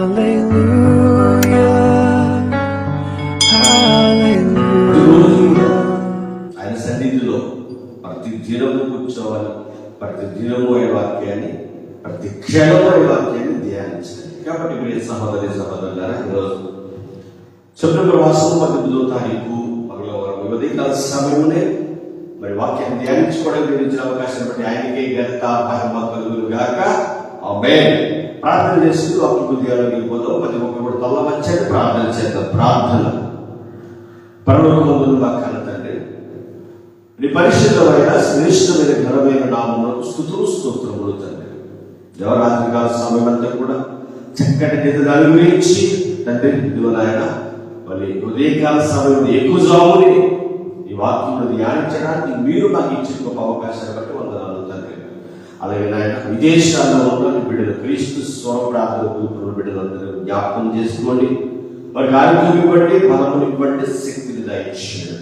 రోజు ఆయన సన్నిధిలో ప్రతి దినము కూర్చోవాలి ప్రతి దినము ఆయన వాక్యాన్ని ప్రతి క్షణము ఆయన వాక్యాన్ని ధ్యానించాలి. కాబట్టి ప్రియ సహోదరి సహోదరులారా ఈరోజు సెప్టెంబర్ మాసం పద్దెనిమిదో తారీఖు మంగళవారం ఉదయకాల సమయంలోనే మరి వాక్యాన్ని ధ్యానించుకోవడం గురించిన అవకాశం బట్టి ఆయనకే గత మహిమ కలుగులు గాక ఆమె ప్రార్థన చేస్తూ వాక్య బుద్ధిగా వెళ్ళిపోతాం ప్రతి ఒక్కరు తల్ల వచ్చేది ప్రార్థన చేద్దాం. ప్రార్థన. పరలోకమందు మా కన్న తండ్రి నీ పరిశుద్ధమైన శ్రేష్టమైన ఘనమైన నామంలో స్థుతులు స్తోత్రములు తండ్రి. దేవరాత్రి కాల సమయం అంతా కూడా చక్కటి నిధులు గురించి తండ్రి ఇదిగో నాయన మళ్ళీ ఉదయకాల సమయం ఎక్కువ జాముని ఈ వాక్యంలో ధ్యానించడానికి మీరు నాకు ఇచ్చిన గొప్ప అవకాశాలు అలాగే నాయన విదేశాల్లో ఉన్న బిడ్డలు క్రీస్తు స్వప్రార్థన కూతురు బిడ్డలందరూ జ్ఞాపకం చేసుకోండి. వారికి ఆరోగ్యం ఇవ్వండి బలముని ఇవ్వండి శక్తిని దయచేయండి.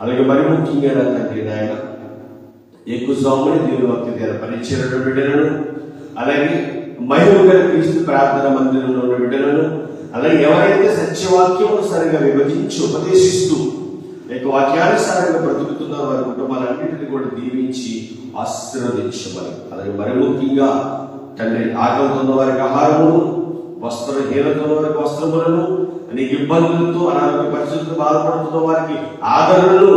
అలాగే మరి ముఖ్యంగా నా తండ్రి నాయన ఎక్కువ స్వామిని దేవుని భక్తి దగ్గర పనిచేయడం బిడ్డలను అలాగే మహిళ క్రీస్తు ప్రార్థన మందిరంలో ఉన్న బిడ్డలను అలాగే ఎవరైతే సత్యవాక్యమును సరిగా విభజించి ఉపదేశిస్తూ లేక వాక్యానుసారంగా బ్రతుకుతున్న వారి కుటుంబాలన్నింటినీ కూడా దీవించి ఆశీర్వదించమని. అలాగే మరి ముఖ్యంగా తండ్రి ఆకలితో వారికి ఆహారము వస్త్రహీనత ఉన్న వారికి వస్త్రములను అనేక ఇబ్బందులతో అనారోగ్య పరిస్థితులతో బాధపడుతున్న వారికి ఆదరణను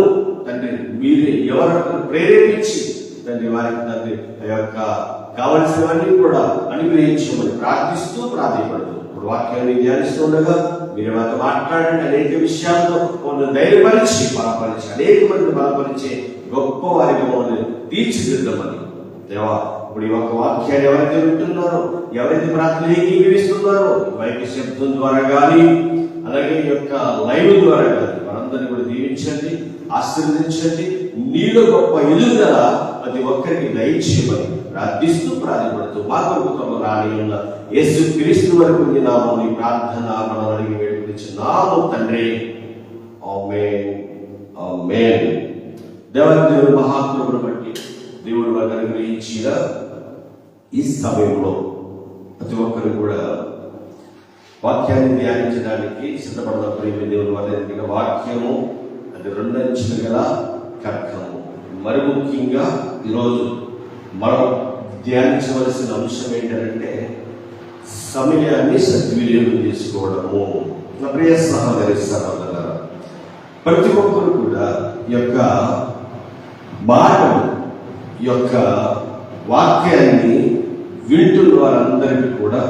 తండ్రి మీరే ఎవరు ప్రేరేపించి తండ్రి వారికి తండ్రి ఆ యొక్క కావలసినవన్నీ కూడా అనుగ్రహించమని ప్రార్థిస్తూ ప్రాధాన్యపడుతూ అప్పుడు వాక్యాన్ని ధ్యానిస్తుండగా మీరు మాతో మాట్లాడండి అనేక విషయాలతో మమ్మల్ని ధైర్యపరిచి బలపరిచి అనేక మంది బలపరిచే గొప్ప వారికి మమ్మల్ని తీర్చిదిద్దామని. దేవా ఇప్పుడు ఈ యొక్క వాక్యాన్ని ఎవరైతే వింటున్నారో ఎవరైతే ప్రార్థన ఏకీభవిస్తున్నారో వైద్య శబ్దం ద్వారా కానీ అలాగే ఈ యొక్క లైవ్ ద్వారా కానీ మనందరినీ కూడా దీవించండి ఆశీర్వదించండి నీలో గొప్ప ఎదుగుదల ప్రతి ఒక్కరికి దయచేయమని ప్రార్థిస్తూ ప్రార్థపడుతూ మా కొరకు రాని ఉన్న యేసు క్రీస్తు వరకు నామని ఈ ప్రార్థన మనం అడిగి వేడుకొచ్చున్నాము తండ్రి. ఆమేన్. దేవుడు మహాత్ముడు బట్టి దేవుడు వారిని అనుగ్రహించిన ఈ సమయంలో ప్రతి ఒక్కరు కూడా వాక్యాన్ని ధ్యానించడానికి సిద్ధపడదాం ప్రేమ దేవుని వారి వాక్యము అది రెండంచులు గల కర్కము. మరి ముఖ్యంగా ఈరోజు మనం ధ్యానించవలసిన అంశం ఏంటంటే సమయాన్ని సద్వినియోగం చేసుకోవడము. నా ప్రియ సహోదరి సహోదర ప్రతి ఒక్కరు కూడా యొక్క మాటలు ఈ యొక్క వాక్యాన్ని వింటున్న వారందరికీ కూడా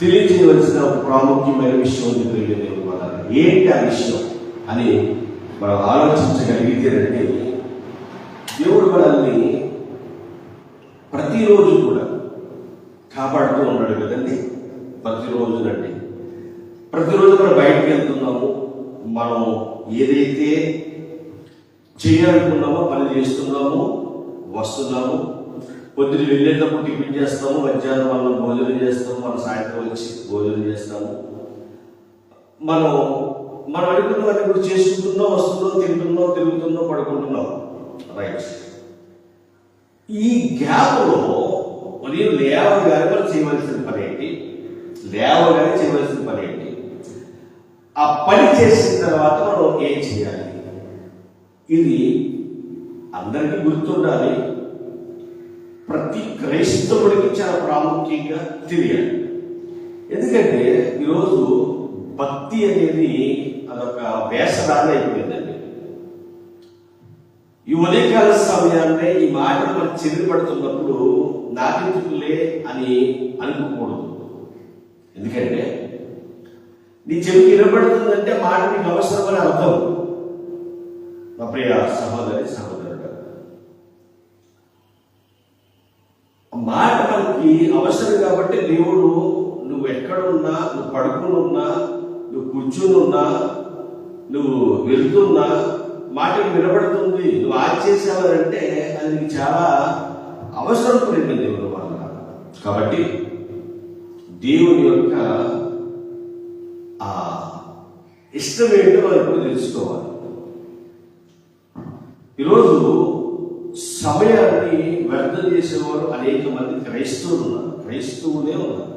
తెలియజేయవలసిన ప్రాముఖ్యమైన విషయం ఉంది వల్ల ఏంటి ఆ విషయం అని మనం ఆలోచించగలిగితేనంటే రండి దేవుడు మనల్ని ప్రతిరోజు కూడా కాపాడుతూ ఉన్నాడు కదండి. ప్రతిరోజునండి. ప్రతిరోజు మనం బయటికి వెళ్తున్నాము. మనం ఏదైతే చేయాలనుకున్నామో పని చేస్తున్నాము వస్తున్నాము. పొద్దున వెళ్ళేటప్పుడు టిఫిన్ చేస్తాము. మధ్యాహ్నం మనం భోజనం చేస్తాము. మన సాయంత్రం వచ్చి భోజనం చేస్తాము. మనం మనం అనుకున్నవన్నీ ఇప్పుడు చేసుకుంటున్నాం వస్తున్నాం తింటున్నాం తిరుగుతున్నాం పడుకుంటున్నాం. రైట్. ఈ గ్యాప్లో ఉదయం లేవగానే కూడా చేయవలసిన పని ఏంటి? లేవగానే చేయవలసిన పని ఏంటి? ఆ పని చేసిన తర్వాత మనం ఏం చేయాలి? ఇది అందరికీ గుర్తుండాలి. ప్రతి క్రైస్తవుడికి చాలా ప్రాముఖ్యంగా తెలియాలి. ఎందుకంటే ఈరోజు భక్తి అనేది అదొక వేషధారణ అయిపోయింది. ఈ ఉదయకాల సమయాన్నే ఈ మాటలు మనకు చెల్లి పడుతున్నప్పుడు నాకెందుకులే అని అనుకోకూడదు. ఎందుకంటే నీ చెవికి వినబడుతుందంటే మాట నీకు అవసరమని అర్థం. నా ప్రియ సహోదరి సహోదరుడు మాట మనకి అవసరం కాబట్టి దేవుడు నువ్వు ఎక్కడున్నా నువ్వు పడుకుని ఉన్నా నువ్వు కూర్చుని ఉన్నా నువ్వు వెళ్తున్నా మాట వినబడుతుంది. నువ్వు ఆచేసావంటే అది నీకు చాలా అవసరం పడింది దేవుడు వల్ల కాబట్టి దేవుని యొక్క ఆ ఇష్టం ఏంటో వరకు తెలుసుకోవాలి. ఈరోజు సమయాన్ని వ్యర్థం చేసేవారు అనేక మంది క్రైస్తవులు ఉన్నారు. క్రైస్తవులే ఉన్నారు.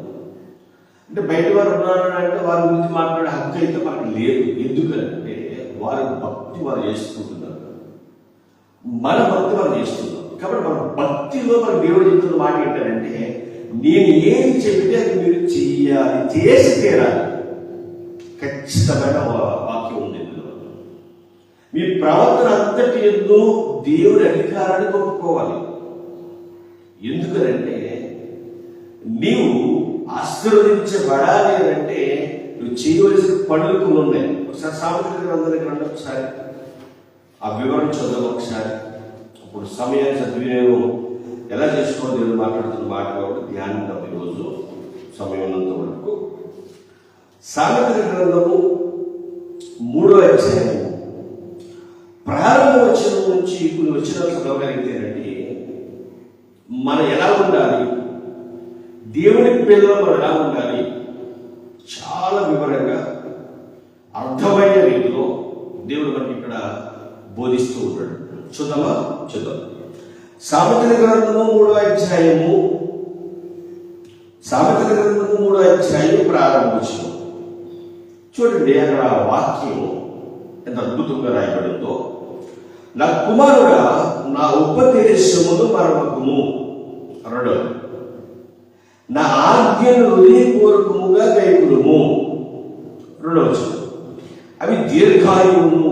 అంటే బయట వారు ఉన్నారు అంటే గురించి మాట్లాడే హక్కు అయితే మనకు లేదు ఎందుకంటే వారి భక్తి వారు చేసుకుంటున్నారు. మన భక్తి మనం చేస్తున్నాం కాబట్టి మన భక్తిలో మనం దేవుడు చెప్తున్న మాట ఏంటంటే నేను ఏం చెబితే అది మీరు చేయాలి చేసి తీరాలి. ఖచ్చితమైన వాక్యం ఉంది మీ ప్రవర్తన అంతటి ఎందు దేవుడి అధికారాన్ని కొనుక్కోవాలి ఎందుకనంటే నీవు ఆశీర్వదించబడాలి అంటే నువ్వు చేయవలసిన పనులు కొన్ని ఉన్నాయి. ఒకసారి సామెతల గ్రంథాలు దగ్గర ఒకసారి. ఆ వివరణ చూద్దాం ఒకసారి. అప్పుడు సమయాన్ని సద్వినియోగం ఎలా చేసుకోవాలి దేవుడు మాట్లాడుతున్న మాట కాబట్టి తప్ప ఈరోజు సమయం ఉన్నంత వరకు. సామెతల గ్రంథము మూడో అధ్యాయం ప్రారంభ వచ్చిన నుంచి కొన్ని వచ్చిన చదవగలిగితేనండి మనం ఎలా ఉండాలి? దేవుని పిల్లలు మనం ఎలా ఉండాలి? చాలా వివరంగా అర్థమయ్యే రీతిలో దేవుడు మనకి ఇక్కడ బోధిస్తూ ఉంటాడు చూద్దామా? చూద్దాం. సామెతల గ్రంథము మూడో అధ్యాయము. సామెతల గ్రంథము మూడో అధ్యాయం ప్రారంభించు చూడండి అక్కడ వాక్యం ఎంత అద్భుతంగా రాయబడిందో. నా కుమారుడా నా ఉపదేశమును మరొకము రెండవది నా ఆజ్ఞను హృదయపూర్వకముగా గైకులము రెండవచ్చు అవి దీర్ఘాయువును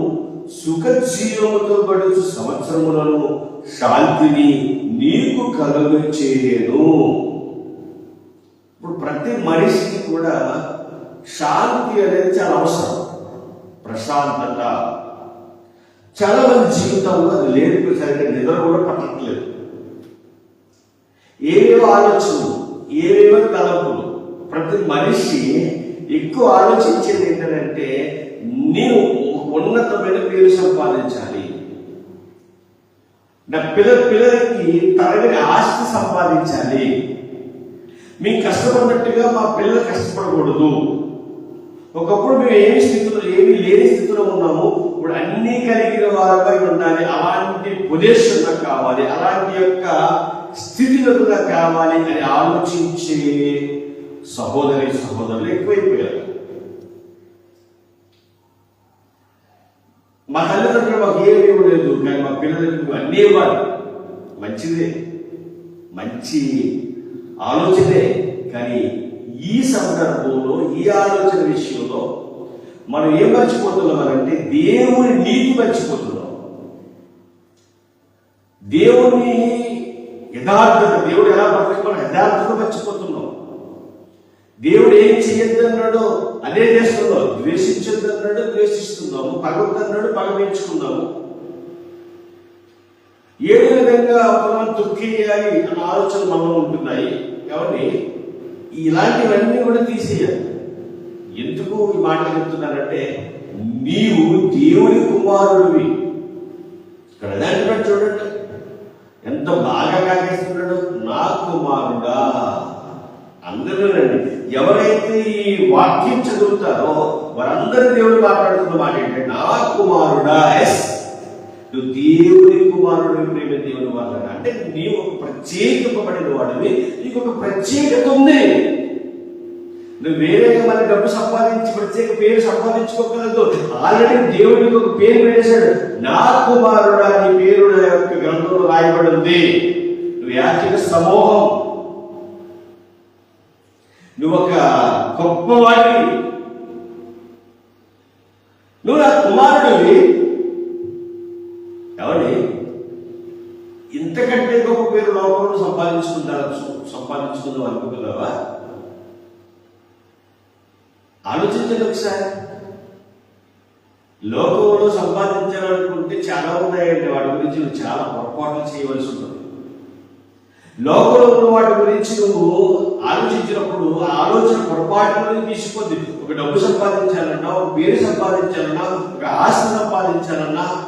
సుఖజీవముతో గడుచు సంవత్సరములను శాంతిని నీకు కలుగు చేయను ఇప్పుడు ప్రతి మనిషికి కూడా శాంతి అనేది చాలా అవసరం. ప్రశాంతత. చాలా మంది జీవితంలో అది లేదు సరిగ్గా నిద్ర కూడా పట్టట్లేదు. ఏవేవో ఆలోచనలు. ఏవేవో తలపులు ప్రతి మనిషి ఎక్కువ ఆలోచించేది ఏంటంటే నేను ఉన్నతమైన పేరు సంపాదించాలి. నా పిల్ల పిల్లలకి తరగని ఆస్తి సంపాదించాలి. మేము కష్టపడినట్టుగా మా పిల్లలు కష్టపడకూడదు. ఒకప్పుడు మేము ఏమి స్థితిలో ఏమి లేని స్థితిలో ఉన్నాము. ఇప్పుడు అన్ని కలిగిన వారిపై ఉండాలి. అలాంటి పొజిషన్ నాకు కావాలి. అలాంటి యొక్క స్థితిగతులు కావాలి అని ఆలోచించే సహోదరి సహోదరులు ఎక్కువైపోయారు. మా తల్లిదండ్రులు మాకు ఏమీ ఇవ్వలేదు కానీ మా పిల్లలకి అన్నీ ఇవ్వాలి. మంచిదే మంచి ఆలోచనే కానీ ఈ సందర్భంలో ఈ ఆలోచన విషయంలో మనం ఏం మర్చిపోతున్నామంటే దేవుని నీతి మర్చిపోతున్నాం. దేవుని యథార్థత దేవుడు ఎలా బ్రతకమని యథార్థత మర్చిపోతున్నాం దేవుడు ఏం చేయొద్దన్నాడో అదే చేస్తున్నాం ద్వేషించొద్దన్నాడు ద్వేషిస్తున్నాము పగొద్దన్నాడు పగ పెంచుకున్నాము ఏ విధంగా మనం తొక్కేయాలి అన్న ఆలోచన మనలో ఉంటున్నాయి. కాబట్టి ఇలాంటివన్నీ కూడా తీసేయాలి. ఎందుకు ఈ మాట చెప్తున్నానంటే నీవు దేవుని కుమారుడివి. ఇక్కడ దాన్ని చూడండి. ఎంత బాగా కాకేస్తున్నాడు నా కుమారుడా అందరూ రండి. ఎవరైతే ఈ వాక్యం చదువుతారో వారందరూ దేవుడు మాట్లాడుతున్న మాట ఏంటంటే నా కుమారుడా ఎస్ నువ్వు దేవుని కుమారుడు ప్రేమ దేవుని వాళ్ళని అంటే నీవు ఒక ప్రత్యేకింపబడిన వాడివి నీకు ఒక ప్రత్యేకత ఉంది. నువ్వు వేరేగా మన డబ్బు సంపాదించి ప్రత్యేక పేరు సంపాదించుకోగలదు ఆల్రెడీ దేవుడికి ఒక పేరు వేశాడు నా కుమారుడా నీ పేరు యొక్క గ్రంథంలో రాయబడి ఉంది. నువ్వు యాచక సమూహం. నువ్వు ఒక గొప్పవాడివి నువ్వు నా కుమారుడివి. ఎవరి ఇంతకంటే గొప్ప పేరు లోకంలో సంపాదించుకుంటారు సంపాదించుకుందాం అనుకుంటున్నావా? ఆలోచించండి ఒకసారి. లోకంలో సంపాదించాలనుకుంటే చాలా ఉన్నాయండి వాటి గురించి నువ్వు చాలా పొరపాట్లు చేయవలసి ఉంటుంది. లోకంలో ఉన్న వాటి గురించి నువ్వు ఆలోచించినప్పుడు ఆ ఆలోచన పొరపాటులను తీసుకుంది ఒక డబ్బు సంపాదించాలన్నా ఒక పేరు సంపాదించాలన్నా ఒక ఆస్తి సంపాదించాలన్నా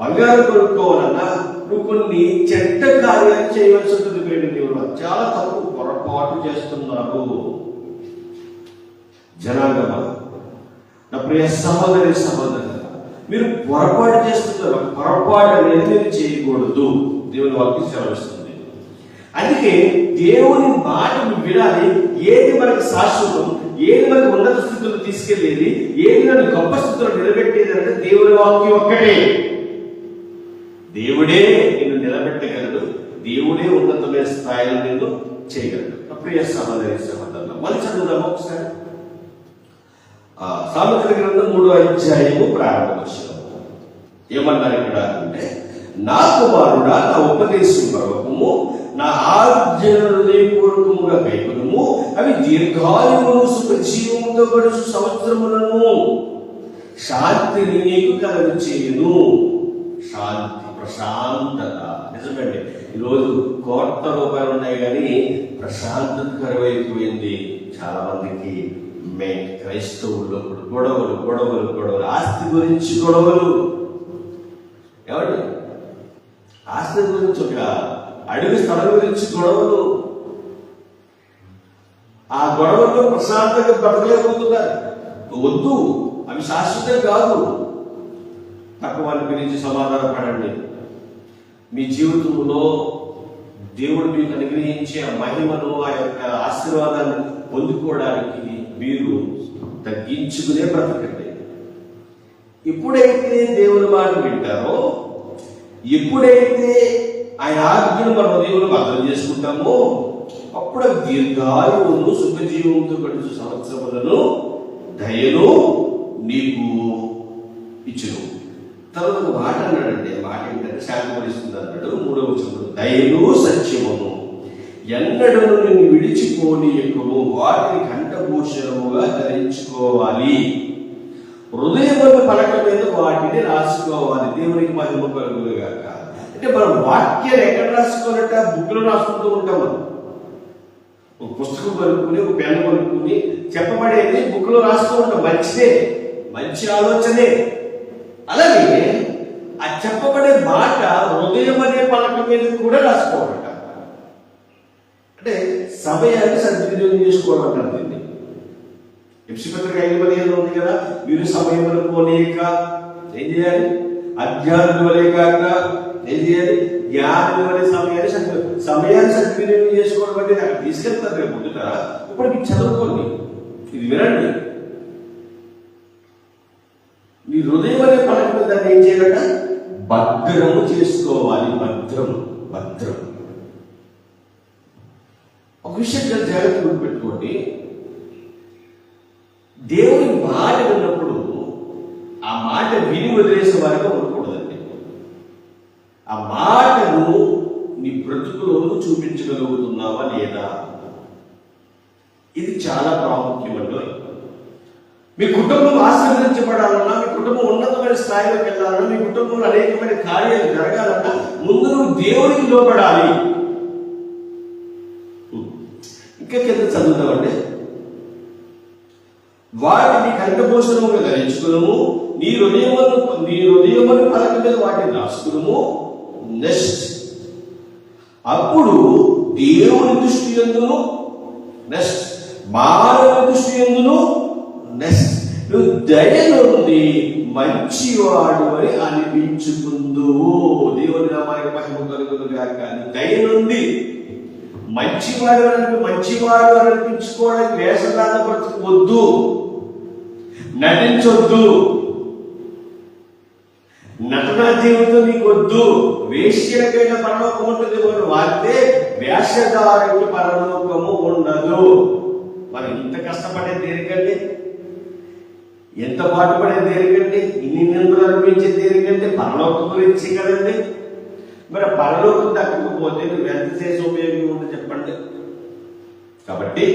బంగారం కొనుక్కోవాలన్నా నువ్వు కొన్ని చెడ్డ కార్యాలు చేయవలసి ఉంటుంది ప్రేమ దేవుడు. చాలా తప్పు. పొరపాటు చేస్తున్నారు. జనాంగమ నా ప్రియ సహోదరి సహోదరు మీరు పొరపాటు చేస్తున్నారు. పొరపాటు అనేది మీరు చేయకూడదు. దేవుని వాక్యం సెలవిస్తుంది. అందుకే దేవుని మాటను వినాలి. ఏది మనకు శాశ్వతం ఏది మనకు ఉన్నత స్థితిలో తీసుకెళ్ళేది ఏది నన్ను గొప్ప స్థితిలో నిలబెట్టేది అంటే దేవుని వాక్యం ఒక్కటే. దేవుడే నిన్ను నిలబెట్టగలడు. దేవుడే ఉన్నతమైన స్థాయిలో నిన్ను చేయగలడు. ప్రియ సహోదరి సహోదరులు మళ్ళీ చదువుదాము ఒకసారి? సామెతల గ్రంథం మూడు అధ్యాయము ప్రారంభ వచనం. ఏమన్నారు ఇక్కడ అంటే నా కుమారుడా నా ఉపదేశం పర్వకము నా ఆర్జనపూర్వకముగా పూర్వకముగా అవి దీర్ఘాయువును సుఖజీవముతో గడుచు సంవత్సరములను. శాంతిని నీకు కలగ చేయను. శాంతి ప్రశాంతత. నిజమండి ఈరోజు కోట్ల రూపాయలు ఉన్నాయి కానీ ప్రశాంతత కరువైపోయింది చాలా మందికి మే క్రైస్తవుల్లో ఇప్పుడు గొడవలు గొడవలు గొడవలు. ఆస్తి గురించి గొడవలు. ఏమండి? ఆస్తి గురించి ఒక అడుగు స్థలం గురించి గొడవలు. ఆ గొడవల్లో ప్రశాంతంగా బ్రతకలేకపోతున్నారు. వద్దు అవి శాశ్వతం కాదు. తక్కువ వాళ్ళ గురించి సమాధాన పడండి. మీ జీవితంలో దేవుడు మీకు అనుగ్రహించే మహిమను ఆ యొక్క ఆశీర్వాదాన్ని పొందుకోవడానికి మీరు తగ్గించుకునే బ్రతకండి. ఎప్పుడైతే దేవుని మాట వింటారో ఎప్పుడైతే ఆయన ఆజ్ఞను మన హృదయంలో అర్థం చేసుకుంటామో అప్పుడు దీర్ఘాయువును సుఖజీవంతో గడుచు సంవత్సరములను దయను నీకు ఇచ్చును. తర్వాత ఒక మాట అన్నాడండి ఆ మాట ఏంటంటే శాంతిపరుస్తుంది అన్నాడు. మూడవ వచనంలో దయను సత్యమును ఎన్నడూ నిన్ను విడిచిపోని ఎక్కువ వాటిని కంఠభూషణముగా ధరించుకోవాలి. హృదయముల పలక మీద వాటిని రాసుకోవాలి. దేవునికి మహిమ కలుగుగాక అంటే మనం వాక్యాలు ఎక్కడ రాసుకోవాలంట బుక్లో రాసుకుంటూ ఉంటాం మనం. ఒక పుస్తకం కొనుక్కుని ఒక పెన్ కొనుక్కుని చెప్పబడేది బుక్లో రాస్తూ ఉంటాం. మంచిదే. మంచి ఆలోచనే. అలాగే ఆ చెప్పబడే మాట హృదయం అనే పలక మీద కూడా రాసుకోవాలి. అంటే సమయాన్ని సద్వినియోగం చేసుకోవాలంటారు దీన్ని? ఎప్సిపత్రిక ఐదు పదిహేను ఉంది కదా మీరు సమయం పోలేక ఏం చేయాలి? అధ్యాత్మ వలే కాక ఏం చేయాలి? జ్ఞానం వలె సమయాన్ని సద్వి సమయాన్ని సద్వినియోగం చేసుకోవడం అంటే నాకు తీసుకెళ్తారు రేపు ముందుట. ఇప్పుడు మీకు చదువుకోండి. ఇది వినండి. నీ హృదయం అనే పలక దాన్ని ఏం చేయాలట? భద్రము చేసుకోవాలి. భద్రం భద్రం ఒక విషయం జాగ్రత్త గుర్తుపెట్టుకోండి దేవుని మాట విన్నప్పుడు ఆ మాట విని వదిలేసే వారిగా ఉండకూడదండి. ఆ మాటను నీ బ్రతుకులో చూపించగలుగుతున్నావా లేదా? ఇది చాలా ప్రాముఖ్యమండి. మీ కుటుంబం ఆశీర్వదించబడాలన్నా మీ కుటుంబం ఉన్నతమైన స్థాయిలోకి వెళ్ళాలన్నా మీ కుటుంబంలో అనేకమైన కార్యాలు జరగాలన్నా ముందు నువ్వు దేవునికి లోపడాలి ఇంకా కింద చదువుతామండి వాటిని కంఠభూషణముగా ధరించుకును నీ హృదయమును నీ హృదయమును పలక మీద వాటిని రాసుకును నెక్స్ట్ అప్పుడు దేవుని దృష్టి ఎందును? నెక్స్ట్ మానవ దృష్టి ఎందును? నెక్స్ట్ నువ్వు దయ నుండి మంచివాడు అని అనిపించుకుందువు. దేవుని నామానికి మహిమ కలుగును గాక దయ నుండి మంచివాడు అని మంచివాడు అనిపించుకోవడానికి వేషధారణ బ్రతుకువద్దు నటించొద్దు. నటనా జీవితం నీకు వద్దు. వేశ్యలకైనా పరలోకం ఉంటుంది మనం వాడితే వేషధారికి పరలోకము ఉండదు. మరి ఇంత కష్టపడే దేనికండి? ఎంత పాటుపడే దేనికండి? ఇన్ని నిందలు అనిపించే దేనికంటే పరలోకం గురించి కదండి? మరి పరలోకం దక్కకపోతే నువ్వు ఎంత చేసి ఉపయోగం ఉంది చెప్పండి. కాబట్టి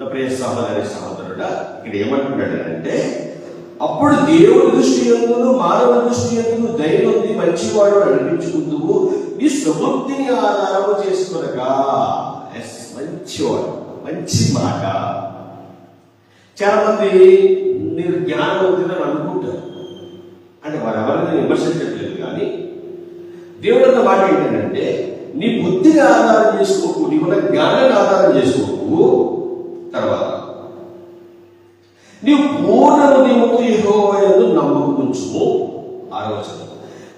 నా ప్రియ సహోదరి సహోదరుడా ఇక్కడ ఏమంటున్నాడు అంటే అప్పుడు దేవుడి దృష్టి ఎందును మానవ దృష్టి ఎందును దైవంది మంచివాడు అని అనిపించుకుందువు నీ సుభక్తిని ఆధారము చేసుకునగా ఎస్ మంచివాడు మంచి మాట. చాలా మంది మీరు జ్ఞానవంతులని అనుకుంటారు. అంటే వారు విమర్శించట్లేదు కానీ దేవుడు అన్న మాట ఏంటంటే నీ బుద్ధిని ఆధారం చేసుకోకు నీకున్న జ్ఞానాన్ని ఆధారం చేసుకోకు తర్వాత. నీవు పూర్ణను హృదయంతో యహోవయందు నమ్మకం ఉంచుకో ఆలోచన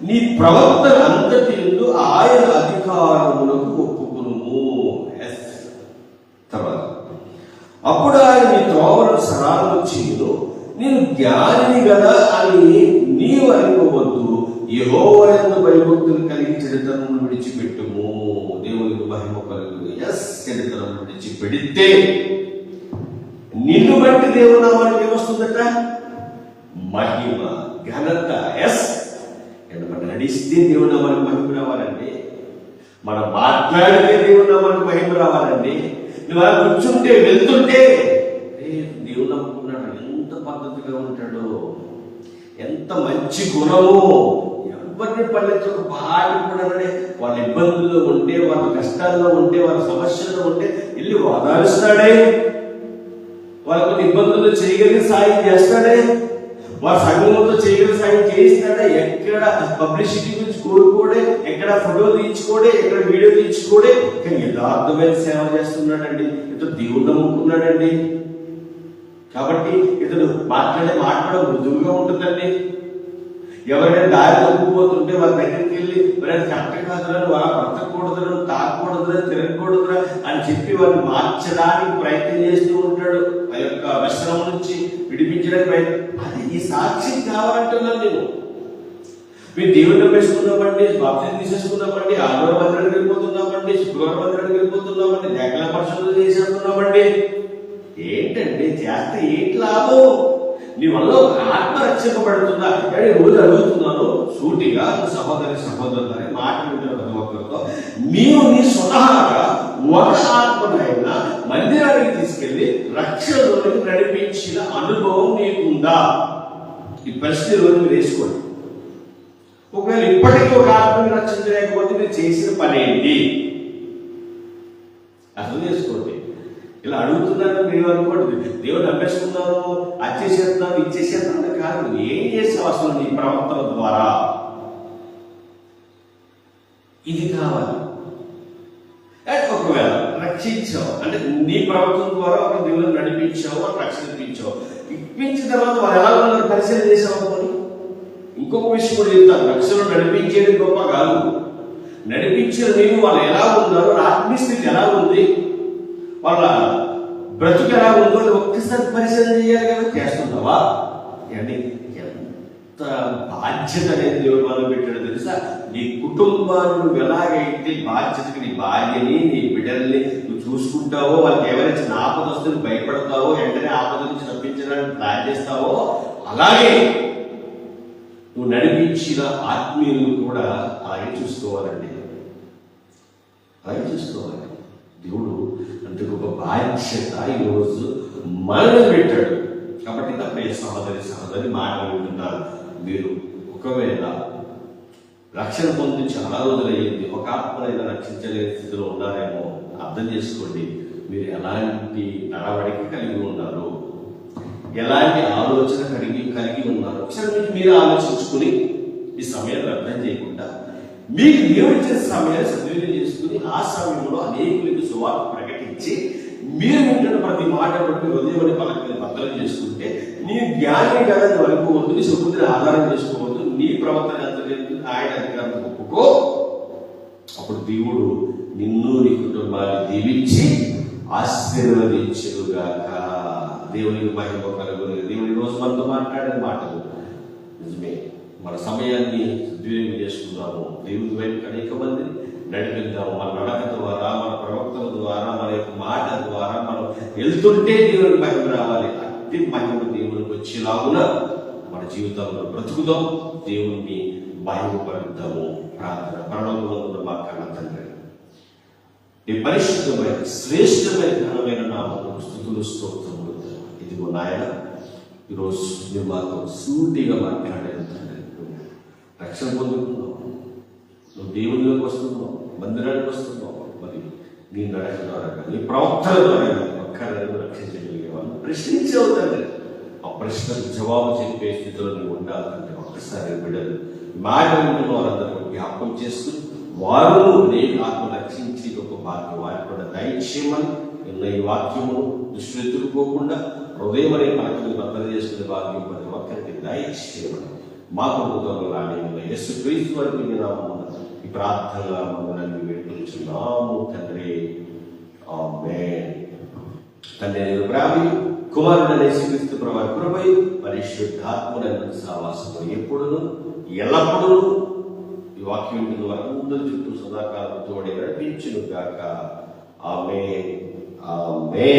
నీ ప్రవర్తన అంతటి ఎందు ఆయన అధికారములకు ఒప్పుకును తర్వాత. అప్పుడు ఆయన నీ త్రోవలను సరాలు చేయదు నేను జ్ఞానిని కదా అని నీవు అనుకోవద్దు. యహోవయందు భయభక్తులు కలిగి చరిత్రను విడిచిపెట్టుము. దేవునికి మహిమ కలుగు ఎస్ చరిత్రను విడిచిపెడితే నిన్ను బట్టి దేవుడు నామానికి ఏమొస్తుందట? మహిమ ఘనత. ఎస్ ఎందుకంటే నడిస్తే దేవుడు నామానికి మహిమ రావాలండి? మనం మాట్లాడితే దేవుడు నామానికి మహిమ రావాలండి? నువ్వు అలా కూర్చుంటే వెళ్తుంటే "ఏ, దేవుడు నమ్ముకున్నాడు. ఎంత పద్ధతిగా ఉంటాడో. ఎంత మంచి గుణము. ఎవరిని ఒక భార్య కూడా వాళ్ళ ఇబ్బందుల్లో ఉంటే వాళ్ళ కష్టాల్లో ఉంటే వాళ్ళ సమస్యల్లో ఉంటే వెళ్ళి వాదాలుస్తాడే. వాళ్ళ కొన్ని ఇబ్బందులు చేయగలిగిన సాయం చేస్తాడే. వాళ్ళ సంఘంతో చేయగలిగిన సాయం చేయిస్తాడే. ఎక్కడ పబ్లిసిటీ గురించి కోరుకోడే ఎక్కడ ఫోటో తీయించుకోడే ఎక్కడ వీడియో తీయించుకోడే కానీ యథార్థమైన సేవ చేస్తున్నాడండి. ఇతను దేవుడు నమ్ముకున్నాడండి. కాబట్టి ఇతను మాట్లాడే మాట్లాడ మృదువుగా ఉంటుందండి. ఎవరైనా దారి తప్పిపోతుంటే వాళ్ళ దగ్గరికి వెళ్ళి ఎవరైనా కరెక్ట్ కాదురా వాళ్ళ బ్రతకూడదురా తాకూడదురా తిరగకూడదురా అని చెప్పి వారిని మార్చడానికి ప్రయత్నం చేస్తూ ఉంటాడు. ఆ యొక్క వ్యసనం నుంచి విడిపించడానికి ప్రయత్నం. అది ఈ సాక్షి కావాలంటున్నాను నేను మీరు దేవుడిని నమ్మేసుకున్నామండి బాప్తిని తీసేసుకున్నామండి ఆదివారం మందిరానికి వెళ్ళిపోతున్నామండి శుక్రవారం మందిరానికి వెళ్ళిపోతున్నామండి దేకల పరిశోధన చేసేస్తున్నామండి ఏంటండి చేస్తే ఏంటి లాభం? నీ వల్ల ఒక ఆత్మ రక్షింపబడుతుందా? అని రోజు అడుగుతున్నాను సూటిగా సహోదరి సహోదరులని మాట వింటున్న ప్రతి ఒక్కరితో మీరు నీ స్వతహాగా ఒక ఆత్మనైనా మందిరానికి తీసుకెళ్ళి రక్షణలోకి నడిపించిన అనుభవం నీకుందా? ఈ ప్రశ్న రోజు మీరు వేసుకోండి. ఒకవేళ ఇప్పటికీ ఒక ఆత్మని రక్షించలేకపోతే మీరు చేసిన పని ఏంటి అర్థం చేసుకోండి. ఇలా అడుగుతున్నాను మీరు అనుకోండి దేవుడు నమ్మేసుకున్నారు అచ్చేసేస్తున్నాను ఇచ్చేసేస్తున్నాను కాదు ఏం చేసావు అసలు నీ ప్రవర్తన ద్వారా? ఇది కావాలి. ఒకవేళ రక్షించావు అంటే నీ ప్రవర్తన ద్వారా ఒక దేవుని నడిపించావు అని రక్షణ ఇప్పించావు. ఇప్పించిన తర్వాత వారు ఎలా ఉన్నారు? పరిశీలన చేసావు ఇంకొక విషయం కూడా చెప్తాను. రక్షణ నడిపించేది గొప్ప కాదు. నడిపించిన నేను వాళ్ళు ఎలా ఉన్నారు? వాళ్ళ ఆత్మీయస్థితి ఎలా ఉంది? వాళ్ళ బ్రతుకు ఎలా ఉందో ఒక్కసారి పరిశీలన చేయాలి కదా. చేస్తుంటావా? ఎంత బాధ్యత అనేది దేవుడు మనం పెట్టాడు తెలుసా? నీ కుటుంబాన్ని నువ్వు ఎలాగైతే బాధ్యతకి నీ భార్యని నీ బిడ్డల్ని నువ్వు చూసుకుంటావో వాళ్ళకి ఎవరైనా చిన్న ఆపద వస్తే భయపడతావో వెంటనే ఆపద నుంచి తప్పించడానికి ప్లాన్ చేస్తావో అలాగే నువ్వు నడిపించిన ఆత్మీయులను కూడా అలాగే చూసుకోవాలండి. అలాగే చూసుకోవాలి. దేవుడు అంత గొప్ప బాధ్యత ఈరోజు మనల్ని పెట్టాడు. కాబట్టి తప్పే సహోదరి సహోదరి మాట్లాడుకుంటారు మీరు ఒకవేళ రక్షణ పొంది చాలా రోజులయ్యింది ఒక ఆత్మనైనా రక్షించలేని స్థితిలో ఉన్నారేమో అర్థం చేసుకోండి. మీరు ఎలాంటి నడవడిక కలిగి ఉన్నారు ఎలాంటి ఆలోచన కలిగి కలిగి ఉన్నారు ఒకసారి మీరు ఆలోచించుకుని ఈ సమయాన్ని అర్థం చేయకుండా మీకు దేవుడిచ్చిన సమయాన్ని సద్వినియోగం చేసుకుని ఆ సమయంలో అనేకులకు సువార్త ప్రకటించి మీరు వింటున్న ప్రతి మాట బట్టి హృదయం పలక మీద భద్రం చేసుకుంటే నీ జ్ఞానం కదా వరకు నీ సుకృతిని ఆధారం చేసుకోవద్దు నీ ప్రవర్తన ఎంత లేదు ఆయన అధికారం ఒప్పుకో. అప్పుడు దేవుడు నిన్ను నీ కుటుంబాన్ని దీవించి ఆశీర్వదించుగాక దేవుని మహిమ కలుగును దేవుని రోజు మనతో మాట్లాడే మాటలు నిజమే. మన సమయాన్ని సద్వినియోగం చేసుకుందాము. దేవుని వైపు అనేక మంది నడిపిద్దాము. మన నడక ద్వారా మన ప్రవక్తల ద్వారా మన యొక్క మాట ద్వారా మనం వెళ్తుంటే దేవుడి మహిమ రావాలి. అతి మహిమ దేవునికి వచ్చేలాగున మన జీవితంలో బ్రతుకుదాం. దేవుణ్ణి మహిమపరుద్దాము. ప్రార్థన పరలోకంలో ఉన్న మా కన్న తండ్రి. నీ పరిశుద్ధమైన శ్రేష్టమైన ఘనమైన నామకు స్థుతులు స్తోత్రములు. ఇదిగో నాయన ఈరోజు మీరు మాతో సూటిగా మాట్లాడేది తండ్రి. రక్షణ పొందుతున్నావు. నువ్వు దేవునిలోకి వస్తున్నావు మందిరానికి వస్తున్నావు. మరి నీ నడక ద్వారా కానీ, నీ ప్రవర్తన ద్వారా ఒక్కరిని రక్షించగలిగే రక్షించగలిగేవాళ్ళు ప్రశ్నించావు తండ్రి. ఆ ప్రశ్నకు జవాబు చెప్పే స్థితిలో నువ్వు ఉండాలంటే ఒక్కసారి బిడ్డలు మాట వింటున్న వారందరూ జ్ఞాపకం చేస్తూ వారు నేను ఆత్మ రక్షించి ఒక భాగ్యం వారికి కూడా దయచేయమని నిన్న ఈ వాక్యము దృష్టి ఎదుర్కోకుండా హృదయం అనే మనకు భద్రత చేసుకునే భాగ్యం ప్రతి ఒక్కరికి దయచేయమని. మా ప్రభుత్వంలో రాని ఎస్ క్రీస్తు వారికి మీ ఈ ప్రార్థనగా మమ్మల్ని వేడుకుంటున్నాము తండ్రి. ఆమేన్. తండ్రి నేను ప్రామి కుమారుడనే శ్రీస్తు ప్రభు కృపయు పరిశుద్ధాత్మన సావాసము ఎప్పుడును ఎల్లప్పుడూ ఈ వాక్యం వింటున్న వారందరి చుట్టూ సదాకాలం తోడే నడిపించును గాక. ఆమె ఆమె